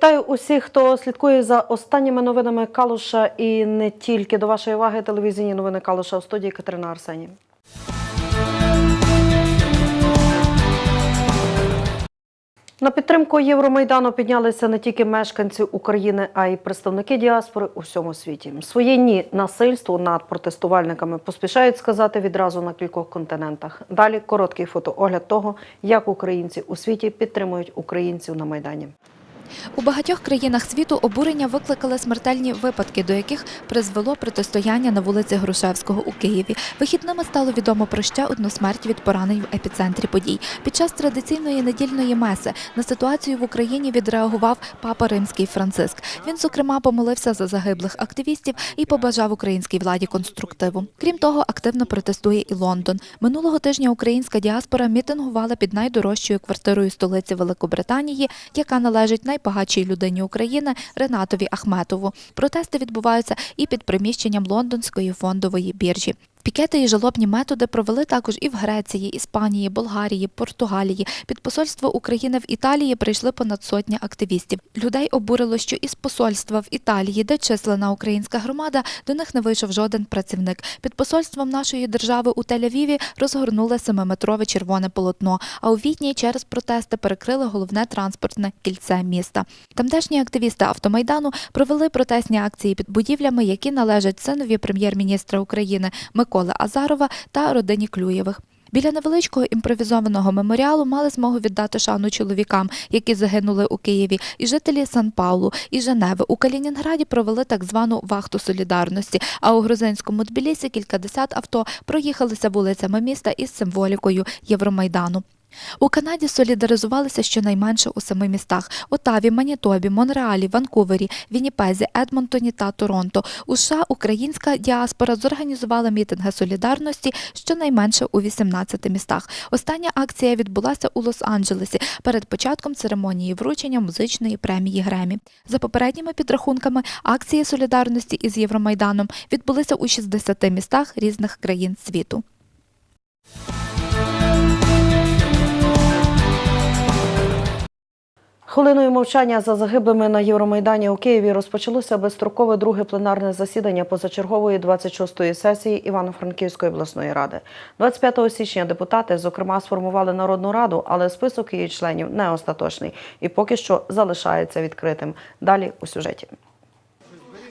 Вітаю усіх, хто слідкує за останніми новинами Калуша і не тільки до вашої уваги телевізійні новини Калуша у студії Катерина Арсені. На підтримку Євромайдану піднялися не тільки мешканці України, а й представники діаспори у всьому світі. Своє ні насильству над протестувальниками поспішають сказати відразу на кількох континентах. Далі короткий фотоогляд того, як українці у світі підтримують українців на майдані. У багатьох країнах світу обурення викликали смертельні випадки, до яких призвело протистояння на вулиці Грушевського у Києві. Вихідними стало відомо про ще одну смерть від поранень в епіцентрі подій. Під час традиційної недільної меси на ситуацію в Україні відреагував папа Римський Франциск. Він, зокрема, помолився за загиблих активістів і побажав українській владі конструктиву. Крім того, активно протестує і Лондон. Минулого тижня українська діаспора мітингувала під найдорожчою квартирою столиці Великобританії, яка належить найбагатшій людині України Ренатові Ахметову. Протести відбуваються і під приміщенням лондонської фондової біржі. Пікети і жалобні методи провели також і в Греції, Іспанії, Болгарії, Португалії. Під посольство України в Італії прийшли понад сотня активістів. Людей обурило, що із посольства в Італії, де числена українська громада, до них не вийшов жоден працівник. Під посольством нашої держави у Тель-Авіві розгорнули семиметрове червоне полотно. А у Відні через протести перекрили головне транспортне кільце міста. Тамтешні активісти автомайдану провели протестні акції під будівлями, які належать синові прем'єр-міністра України Миколи Азарова та родині Клюєвих. Біля невеличкого імпровізованого меморіалу мали змогу віддати шану чоловікам, які загинули у Києві, і жителі Сан-Паулу і Женеви. У Калінінграді провели так звану вахту солідарності. А у грузинському Тбілісі кількадесят авто проїхалися вулицями міста із символікою Євромайдану. У Канаді солідаризувалися щонайменше у семи містах: Отаві, Манітобі, Монреалі, Ванкувері, Вінніпезі, Едмонтоні та Торонто. У США українська діаспора зорганізувала мітинги солідарності щонайменше у 18 містах. Остання акція відбулася у Лос-Анджелесі перед початком церемонії вручення музичної премії Гремі. За попередніми підрахунками, акції солідарності із Євромайданом відбулися у 60 містах різних країн світу. Хвилиною мовчання за загиблими на Євромайдані у Києві розпочалося безстрокове друге пленарне засідання позачергової 26-ї сесії Івано-Франківської обласної ради. 25 січня депутати, зокрема, сформували народну раду, але список її членів не остаточний і поки що залишається відкритим. Далі у сюжеті.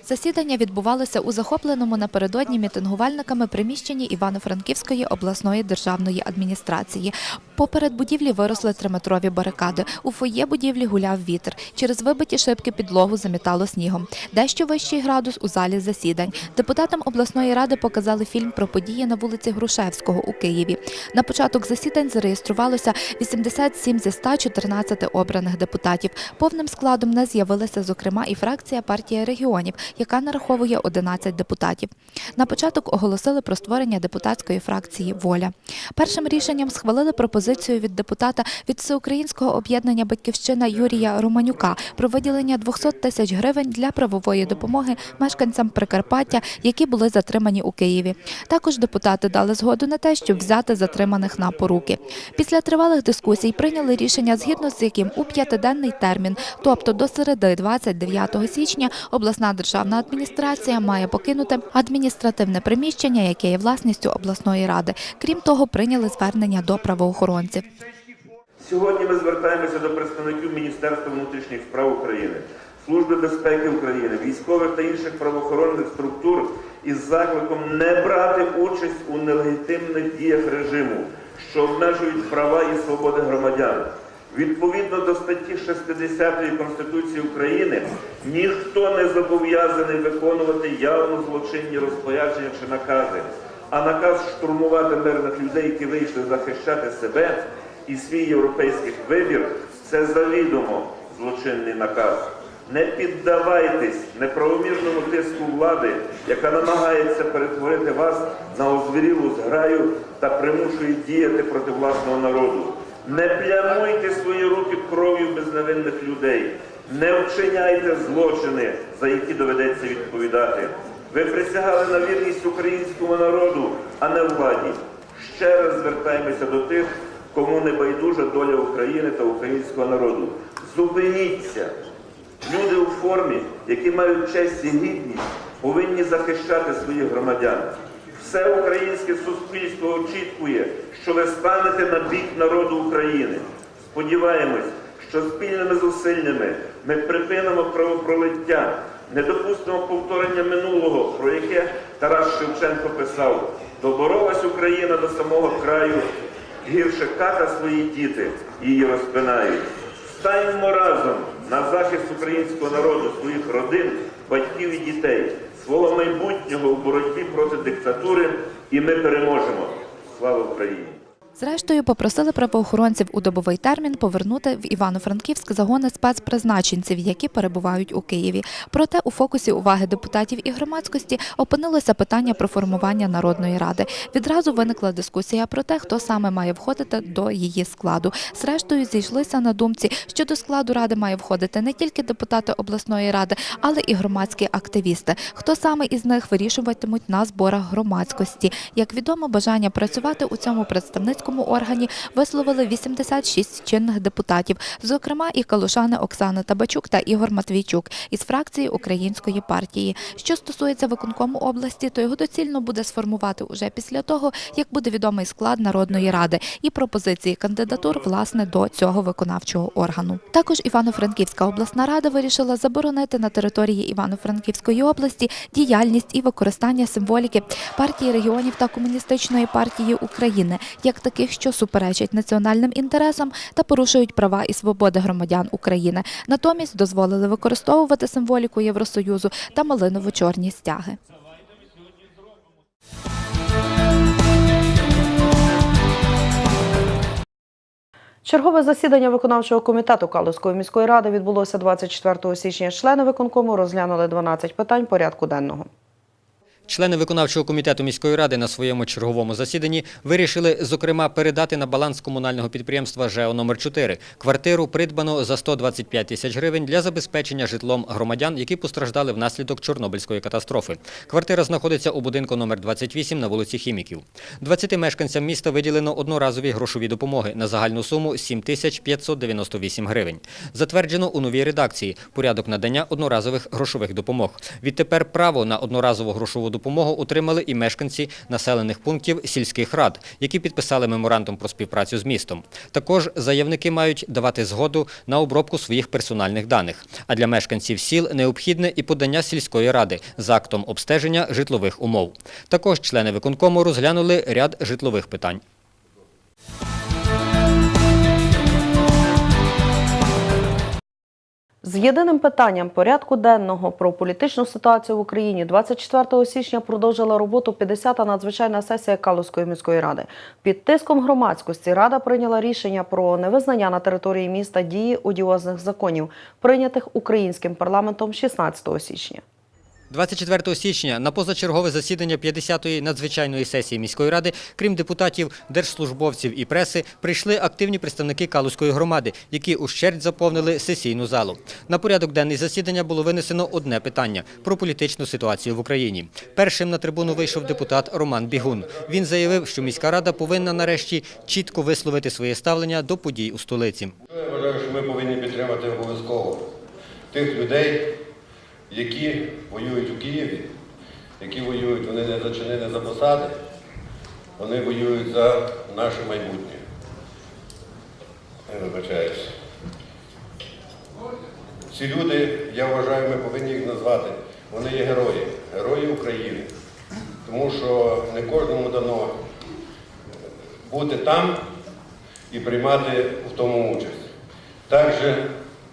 Засідання відбувалося у захопленому напередодні мітингувальниками приміщенні Івано-Франківської обласної державної адміністрації. Поперед будівлі виросли триметрові барикади. У фоє будівлі гуляв вітер. Через вибиті шибки підлогу замітало снігом. Дещо вищий градус у залі засідань. Депутатам обласної ради показали фільм про події на вулиці Грушевського у Києві. На початок засідань зареєструвалося 87 зі 114 обраних депутатів. Повним складом не з'явилася, зокрема, і фракція партія регіонів, яка нараховує 11 депутатів. На початок оголосили про створення депутатської фракції Воля. Першим рішенням схвалили пропозицію від депутата від Всеукраїнського об'єднання Батьківщина Юрія Романюка про виділення 200 тисяч гривень для правової допомоги мешканцям Прикарпаття, які були затримані у Києві. Також депутати дали згоду на те, щоб взяти затриманих на поруки. Після тривалих дискусій прийняли рішення, згідно з яким у п'ятиденний термін, тобто до середи 29 січня, обласна державна адміністрація має покинути адміністративне приміщення, яке є власністю обласної ради. Крім того, прийняли звернення до правоохоронців. Сьогодні ми звертаємося до представників Міністерства внутрішніх справ України, Служби безпеки України, військових та інших правоохоронних структур із закликом не брати участь у нелегітимних діях режиму, що обмежують права і свободи громадян. Відповідно до статті 60 Конституції України, ніхто не зобов'язаний виконувати явно злочинні розпорядження чи накази, а наказ штурмувати мирних людей, які вийшли захищати себе і свій європейський вибір це завідомо злочинний наказ. Не піддавайтесь неправомірному тиску влади, яка намагається перетворити вас на озвірілу зграю та примушує діяти проти власного народу. Не плямуйте свої руки кров'ю безневинних людей, не вчиняйте злочини, за які доведеться відповідати. Ви присягали на вірність українському народу, а не владі. Ще раз звертаємося до тих, кому не байдужа доля України та українського народу. Зупиніться, Люди у формі, які мають честь і гідність, повинні захищати своїх громадян. Все українське суспільство очікує, що ви станете на бік народу України. Сподіваємось, що спільними зусиллями ми припинимо кровопролиття, не допустимо повторення минулого, про яке Тарас Шевченко писав: доборолась Україна до самого краю, гірше ката свої діти її розпинають. Станьмо разом на захист українського народу, своїх родин, батьків і дітей, свого майбутнього у боротьбі проти диктатури, і ми переможемо. Слава Україні! Зрештою, попросили правоохоронців у добовий термін повернути в Івано-Франківськ загони спецпризначенців, які перебувають у Києві. Проте у фокусі уваги депутатів і громадськості опинилося питання про формування народної ради. Відразу виникла дискусія про те, хто саме має входити до її складу. Зрештою, зійшлися на думці, що до складу ради має входити не тільки депутати обласної ради, але і громадські активісти. Хто саме із них вирішуватимуть на зборах громадськості? Як відомо, бажання працювати у цьому представницькому органі висловили 86 чинних депутатів, зокрема і калушани Оксана Табачук та Ігор Матвійчук із фракції Української партії. Що стосується виконкому області, то його доцільно буде сформувати уже після того, як буде відомий склад Народної ради і пропозиції кандидатур власне до цього виконавчого органу. Також Івано-Франківська обласна рада вирішила заборонити на території Івано-Франківської області діяльність і використання символіки партії регіонів та комуністичної партії України як таких, що суперечать національним інтересам та порушують права і свободи громадян України. Натомість дозволили використовувати символіку Євросоюзу та малиново-чорні стяги. Чергове засідання виконавчого комітету Калузької міської ради відбулося 24 січня. Члени виконкому розглянули 12 питань порядку денного. Члени виконавчого комітету міської ради на своєму черговому засіданні вирішили, зокрема, передати на баланс комунального підприємства ЖЕО номер 4 квартиру, придбану за 125 тисяч гривень для забезпечення житлом громадян, які постраждали внаслідок Чорнобильської катастрофи. Квартира знаходиться у будинку номер 28 на вулиці Хіміків. 20 мешканцям міста виділено одноразові грошові допомоги на загальну суму 7 тисяч 598 гривень. Затверджено у новій редакції порядок надання одноразових грошових допомог. Відтепер право на одноразову грошову допомогу отримали і мешканці населених пунктів сільських рад, які підписали меморандум про співпрацю з містом. Також заявники мають давати згоду на обробку своїх персональних даних. А для мешканців сіл необхідне і подання сільської ради з актом обстеження житлових умов. Також члени виконкому розглянули ряд житлових питань. З єдиним питанням порядку денного про політичну ситуацію в Україні 24 січня продовжила роботу 50-та надзвичайна сесія Калузької міської ради. Під тиском громадськості рада прийняла рішення про невизнання на території міста дії одіозних законів, прийнятих українським парламентом 16 січня. 24 січня на позачергове засідання 50-ї надзвичайної сесії міської ради, крім депутатів, держслужбовців і преси, прийшли активні представники Калузької громади, які ущерть заповнили сесійну залу. На порядок денний засідання було винесено одне питання про політичну ситуацію в Україні. Першим на трибуну вийшов депутат Роман Бігун. Він заявив, що міська рада повинна нарешті чітко висловити своє ставлення до подій у столиці. Я вважаю, що ми повинні підтримати обов'язково тих людей, які воюють у Києві, які воюють, вони не за чини, не за посади, вони воюють за наше майбутнє. Я вибачаюсь. Ці люди, я вважаю, ми повинні їх назвати. Вони є герої, герої України. Тому що не кожному дано бути там і приймати в тому участь. Також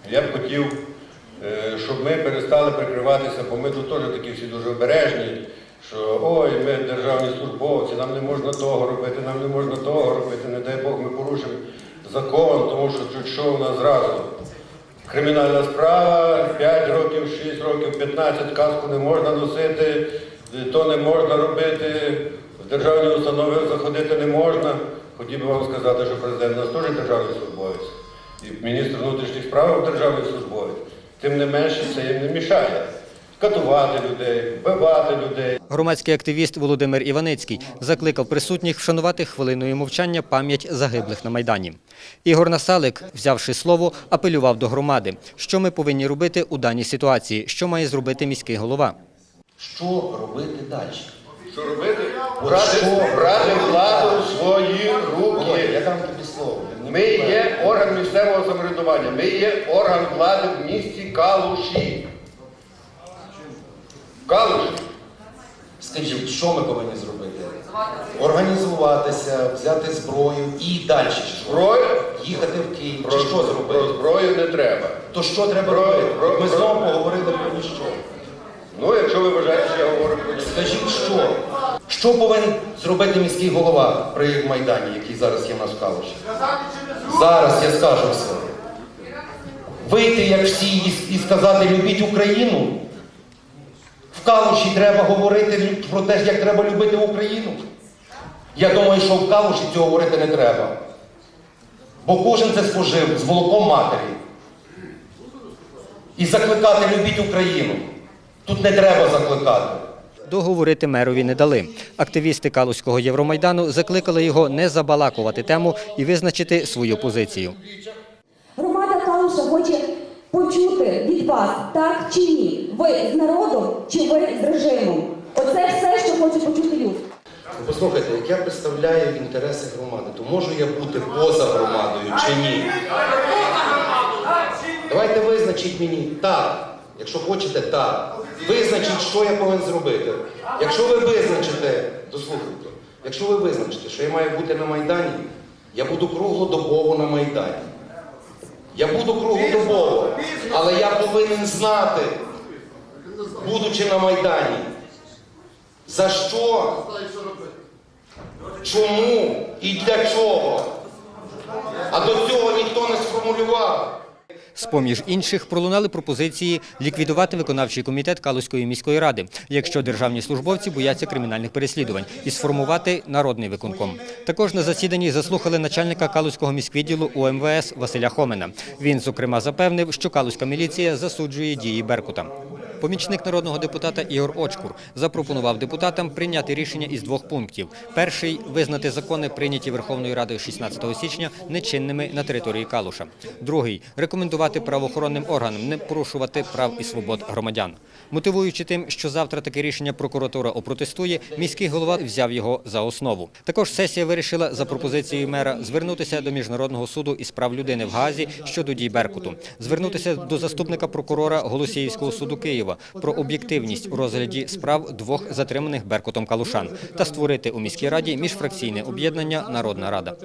я б хотів, щоб ми перестали прикриватися, бо ми тут теж такі всі дуже обережні, що ой, ми державні службовці, нам не можна того робити, нам не можна того робити, не дай Бог ми порушимо закон, тому що чуть що у нас зразу. Кримінальна справа, 5 років, 6 років, 15, каску не можна носити, то не можна робити, в державні установи заходити не можна. Хотів би вам сказати, що президент у нас теж державний службовець, і міністр внутрішніх справ державний службовець. Тим не менше це їм не мішає. катувати людей, вбивати людей. Громадський активіст Володимир Іваницький закликав присутніх вшанувати хвилиною мовчання пам'ять загиблих на Майдані. Ігор Насалик, взявши слово, апелював до громади, що ми повинні робити у даній ситуації, що має зробити міський голова. Що робити далі? Що робити? Брати, владу в свої руки. я дам тобі слово. Ми є орган місцевого самоврядування, ми є орган влади в місті Калуші. Калуші. Скажіть, що ми повинні зробити? Організуватися, взяти зброю і далі. що? Зброю? Їхати в Київ. Про, Чи що про зробити? зброю не треба. То що треба Про- робити? про- Ми про- знову поговорили про ніщо. Ну, якщо ви вважаєте, що я говорю про Скажіть, що? Що повинен зробити міський голова при Майдані, який зараз є в нас в Калуші? Зараз я скажу все. Вийти, як всі, і, сказати любіть Україну. В Калуші треба говорити про те, як треба любити Україну. Я думаю, що в Калуші цього говорити не треба. Бо кожен це спожив з молоком матері. І закликати любіть Україну. Тут не треба закликати. Договорити мерові не дали. Активісти Калузького Євромайдану закликали його не забалакувати тему і визначити свою позицію. Громада Калуша хоче почути від вас, так чи ні? Ви з народом чи ви з режимом? Оце все, що хоче почути люд. Послухайте, як я представляю інтереси громади, то можу я бути поза громадою чи ні? Давайте визначіть мені так. Якщо хочете, так. Визначіть, що я повинен зробити. Якщо ви визначите, дослухайте, якщо ви визначите, що я маю бути на Майдані, я буду круглодобово на Майдані. Я буду круглодобово, але я повинен знати, будучи на Майдані, за що Чому і для чого? А до цього ніхто не сформулював. З-поміж інших пролунали пропозиції ліквідувати виконавчий комітет Калузької міської ради, якщо державні службовці бояться кримінальних переслідувань, і сформувати народний виконком. Також на засіданні заслухали начальника Калузького міськвідділу УМВС Василя Хомена. Він, зокрема, запевнив, що Калузька міліція засуджує дії Беркута. Помічник народного депутата Ігор Очкур запропонував депутатам прийняти рішення із двох пунктів. Перший визнати закони, прийняті Верховною Радою 16 січня, нечинними на території Калуша. Другий рекомендувати правоохоронним органам не порушувати прав і свобод громадян. Мотивуючи тим, що завтра таке рішення прокуратура опротестує, міський голова взяв його за основу. Також сесія вирішила за пропозицією мера звернутися до міжнародного суду із прав людини в Гаазі щодо дій Беркуту, звернутися до заступника прокурора Голосіївського суду Києва про об'єктивність у розгляді справ двох затриманих Беркутом калушан та створити у міській раді міжфракційне об'єднання Народна Рада.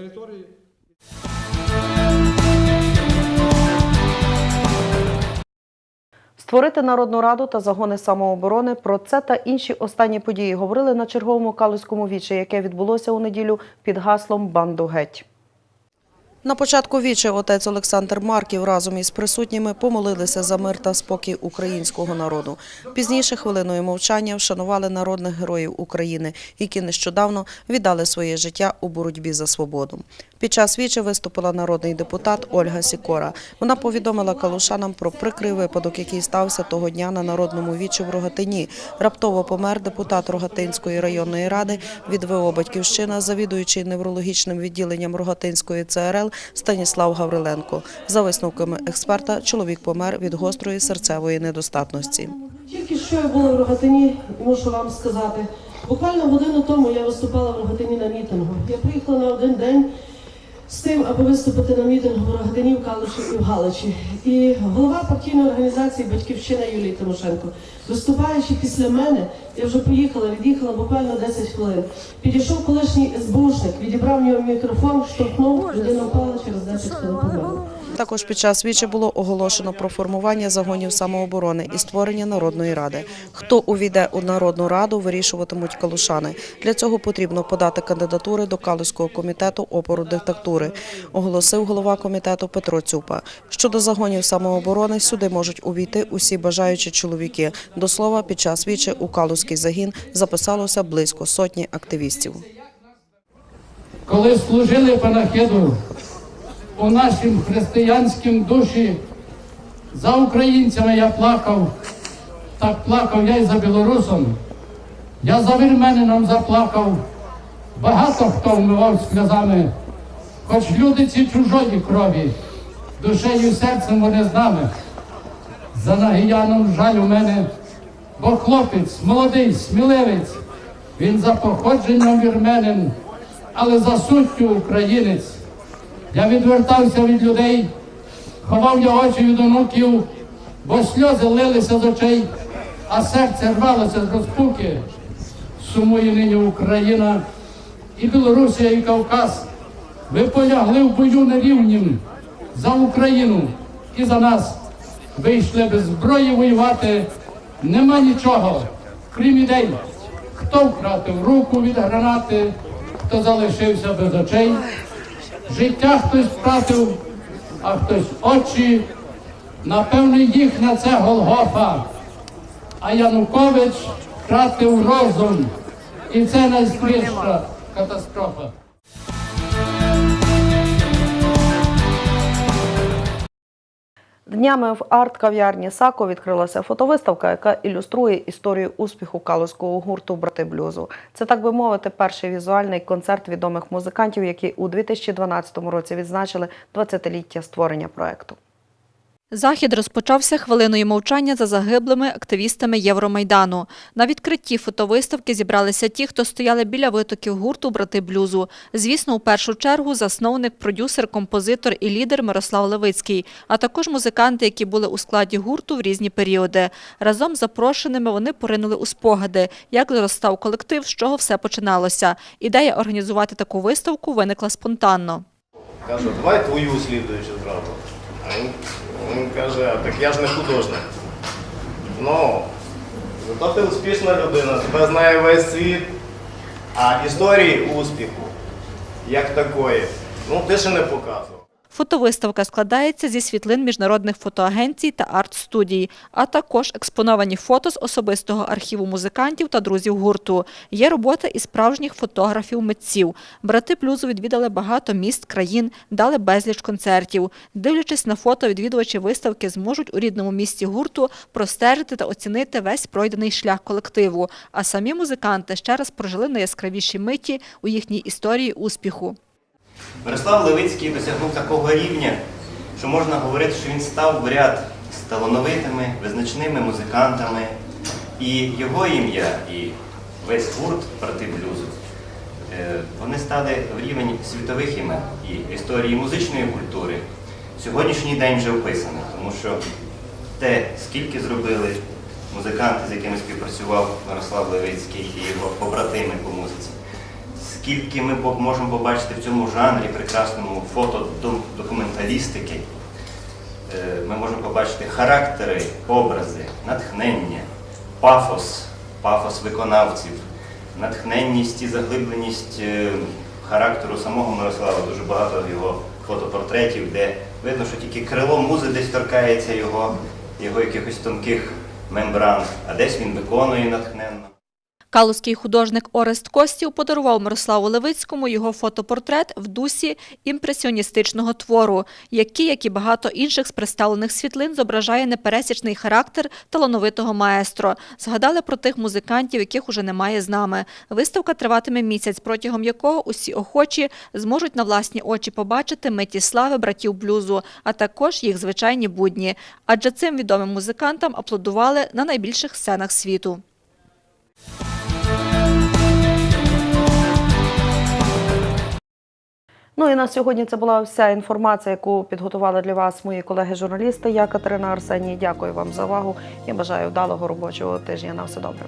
Створити народну раду та загони самооборони. Про це та інші останні події говорили на черговому калузькому вічі, яке відбулося у неділю під гаслом Банду геть. На початку вічі отець Олександр Марків разом із присутніми помолилися за мир та спокій українського народу. Пізніше хвилиною мовчання вшанували народних героїв України, які нещодавно віддали своє життя у боротьбі за свободу. Під час вічі виступила народний депутат Ольга Сікора. Вона повідомила калушанам про прикрий випадок, який стався того дня на народному вічі в Рогатині. Раптово помер депутат Рогатинської районної ради від ВО «Батьківщина», завідуючий неврологічним відділенням Рогатинської ЦРЛ Станіслав Гавриленко. За висновками експерта, чоловік помер від гострої серцевої недостатності. Тільки що я була в Рогатині, можу вам сказати. Буквально годину тому я виступала в Рогатині на мітингу. Я приїхала на один день з тим, аби виступити на мітингу в Рогатині, в Калуші і в Галичі. І голова партійної організації Батьківщина Юлії Тимошенко, виступаючи після мене, я вже поїхала, від'їхала буквально 10 хвилин. Підійшов колишній СБУшник, відібрав в нього мікрофон, штовхнув, людина впала через 10 хвилин померла. Також під час вічі було оголошено про формування загонів самооборони і створення народної ради. Хто увійде у народну раду, вирішуватимуть калушани. Для цього потрібно подати кандидатури до Калузького комітету опору диктатури, оголосив голова комітету Петро Цюпа. Щодо загонів самооборони, сюди можуть увійти усі бажаючі чоловіки. До слова, під час вічі у Калузький загін записалося близько сотні активістів. коли служили панахиду у нашім християнськім душі, за українцями я плакав, так плакав я й за білорусом. Я за вірменином заплакав. Багато хто вмивав сльозами, хоч люди ці чужої крові, душею і серцем вони з нами. За нагіяном жаль у мене, бо хлопець, молодий, сміливець, він за походженням вірменин, але за суттю українець. Я відвертався від людей, ховав я очі від онуків, бо сльози лилися з очей, а серце рвалося з розпуки. Сумує нині Україна і Білорусія, і Кавказ. Ви полягли в бою нерівнім за Україну і за нас. Ви йшли без зброї воювати. Нема нічого, крім ідей. Хто втратив руку від гранати, хто залишився без очей. Життя хтось втратив, а хтось очі. Напевне, їх на це Голгофа. А Янукович втратив розум. І це найстріша катастрофа. Днями в арт-кав'ярні Сако відкрилася фотовиставка, яка ілюструє історію успіху калузького гурту Брати блюзу. Це так би мовити, перший візуальний концерт відомих музикантів, які у 2012 році відзначили 20-ліття створення проекту. Захід розпочався хвилиною мовчання за загиблими активістами Євромайдану. На відкритті фотовиставки зібралися ті, хто стояли біля витоків гурту Брати блюзу. Звісно, у першу чергу засновник, продюсер, композитор і лідер Мирослав Левицький, а також музиканти, які були у складі гурту в різні періоди. Разом з запрошеними вони поринули у спогади, як зростав колектив, з чого все починалося. Ідея організувати таку виставку виникла спонтанно. Кажу, давай твою слідуючу зразу. Він каже, так я ж не художник. Ну, зато ти успішна людина, тебе знає весь світ. А історії успіху, як такої, ну ти ще не показував. Фотовиставка складається зі світлин міжнародних фотоагенцій та арт-студій, а також експоновані фото з особистого архіву музикантів та друзів гурту. Є робота і справжніх фотографів-митців. Брати Плюзу відвідали багато міст, країн, дали безліч концертів. Дивлячись на фото, відвідувачі виставки зможуть у рідному місті гурту простежити та оцінити весь пройдений шлях колективу. А самі музиканти ще раз прожили найяскравіші миті у їхній історії успіху. Мирослав Левицький досягнув такого рівня, що можна говорити, що він став в ряд з талановитими, визначними музикантами. І його ім'я, і весь гурт брати блюзу, е, вони стали в рівень світових імен і історії музичної культури. Сьогоднішній день вже вписаний, тому що те, скільки зробили музиканти, з якими співпрацював Мирослав Левицький і його побратими по музиці, скільки ми можемо побачити в цьому жанрі прекрасному фотодокументалістики, Е, ми можемо побачити характери, образи, натхнення, пафос, пафос виконавців, натхненність і заглибленість е, характеру самого Мирослава. Дуже багато його фотопортретів, де видно, що тільки крило музи десь торкається його, його якихось тонких мембран, а десь він виконує натхненно. Калузький художник Орест Костів подарував Мирославу Левицькому його фотопортрет в дусі імпресіоністичного твору, який, як і багато інших з представлених світлин, зображає непересічний характер талановитого маестро. Згадали про тих музикантів, яких уже немає з нами. Виставка триватиме місяць, протягом якого усі охочі зможуть на власні очі побачити миті слави братів блюзу, а також їх звичайні будні. Адже цим відомим музикантам аплодували на найбільших сценах світу. Ну і на сьогодні це була вся інформація, яку підготували для вас мої колеги-журналісти. Я Катерина Арсеній. Дякую вам за увагу і бажаю вдалого робочого тижня. На все добре.